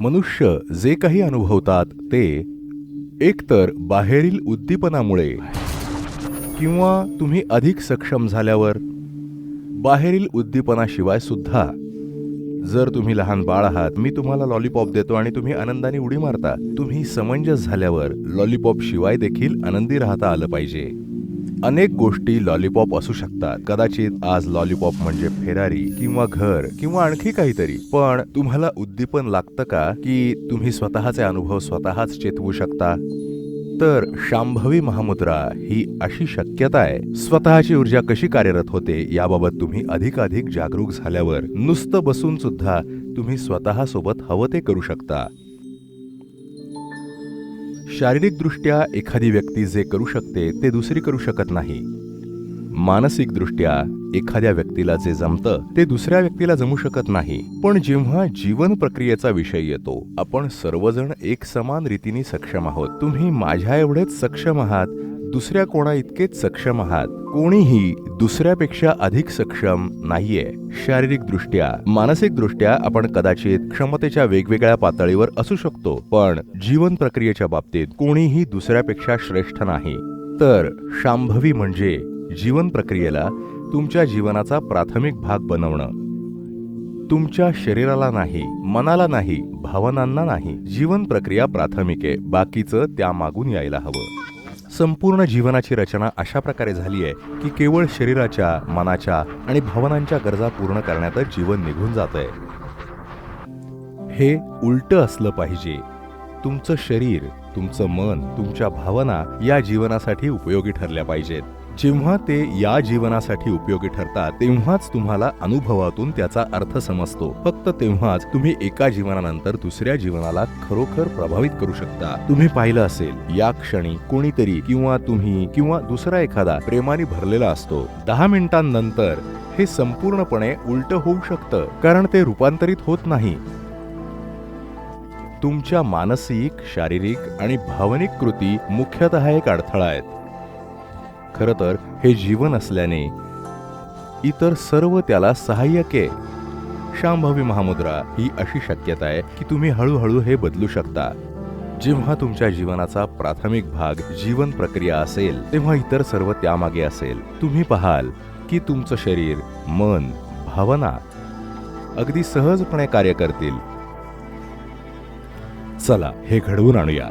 मनुष्य जे काही अनुभवतात ते एकतर बाहेरील उद्दीपनामुळे किंवा तुम्ही अधिक सक्षम झाल्यावर बाहेरील उद्दीपनाशिवाय सुद्धा जर तुम्ही लहान बाळ आहात मी तुम्हाला लॉलीपॉप देतो आणि तुम्ही आनंदाने उडी मारता. तुम्ही समंजस झाल्यावर लॉलीपॉप शिवाय देखील आनंदी राहता आलं पाहिजे. अनेक गोष्टी लॉलीपॉप असू शकतात. कदाचित आज लॉलीपॉप म्हणजे फेरारी किंवा घर किंवा आणखी काहीतरी. पण तुम्हाला उद्दीपन लागतं का की तुम्ही स्वतःचे अनुभव स्वतःच चेतवू शकता? तर शांभवी महामुद्रा ही अशी शक्यता आहे. स्वतःची ऊर्जा कशी कार्यरत होते याबाबत तुम्ही अधिकाधिक जागरूक झाल्यावर नुसतं बसून सुद्धा तुम्ही स्वतः सोबत हवं ते करू शकता. शारीरिकदृष्ट्या एखादी व्यक्ती जे करू शकते ते दुसरी करू शकत नाही. मानसिकदृष्ट्या एखाद्या व्यक्तीला जे जमतं ते दुसऱ्या व्यक्तीला जमू शकत नाही. पण जेव्हा जीवन प्रक्रियेचा विषय येतो आपण सर्वजण एक समान रीतीने सक्षम आहोत. तुम्ही माझ्या एवढेच सक्षम आहात दुसऱ्या कोणा इतकेच सक्षम आहात. कोणीही दुसऱ्यापेक्षा अधिक सक्षम नाहीये. शारीरिक दृष्ट्या मानसिक दृष्ट्या आपण कदाचित क्षमतेच्या वेगवेगळ्या पातळीवर असू शकतो पण जीवन प्रक्रियेच्या बाबतीत कोणीही दुसऱ्यापेक्षा श्रेष्ठ नाही. तर शांभवी म्हणजे जीवन प्रक्रियेला तुमच्या जीवनाचा प्राथमिक भाग बनवणं. तुमच्या शरीराला नाही मनाला नाही भावनांना नाही जीवन प्रक्रिया प्राथमिक आहे. बाकीचं त्या मागून यायला हवं. संपूर्ण जीवनाची रचना अशा प्रकारे झाली आहे की केवळ शरीराच्या मनाच्या आणि भावनांच्या गरजा पूर्ण करण्यातच जीवन निघून जात आहे हे उलट असलं पाहिजे. तुमचं शरीर तुमचं मन तुमच्या भावना या जीवनासाठी उपयोगी ठरल्या पाहिजेत. जेव्हा ते या जीवनासाठी उपयोगी ठरतात तेव्हाच तुम्हाला अनुभवातून त्याचा अर्थ समजतो. फक्त तेव्हाच तुम्ही एका जीवनानंतर दुसऱ्या जीवनाला खरोखर प्रभावित करू शकता. तुम्ही पाहिलं असेल या क्षणी कोणीतरी किंवा तुम्ही किंवा दुसरा एखादा प्रेमाने भरलेला असतो. दहा मिनिटांनंतर हे संपूर्णपणे उलट होऊ शकतं कारण ते रूपांतरित होत नाही. तुमच्या मानसिक शारीरिक आणि भावनिक कृती मुख्यतः एक अडथळा आहेत. खरं तर हे जीवन असल्याने. इतर सर्व त्याला सहाय्यक आहे शांभवी महामुद्रा ही अशी शक्यता आहे की तुम्ही हळूहळू हे बदलू शकता. जेव्हा तुमच्या जीवनाचा प्राथमिक भाग जीवन प्रक्रिया असेल तेव्हा इतर सर्व त्यामागे असेल. तुम्ही पाहाल की तुमचं शरीर मन भावना अगदी सहजपणे कार्य करतील. चला हे घडवून आणूया.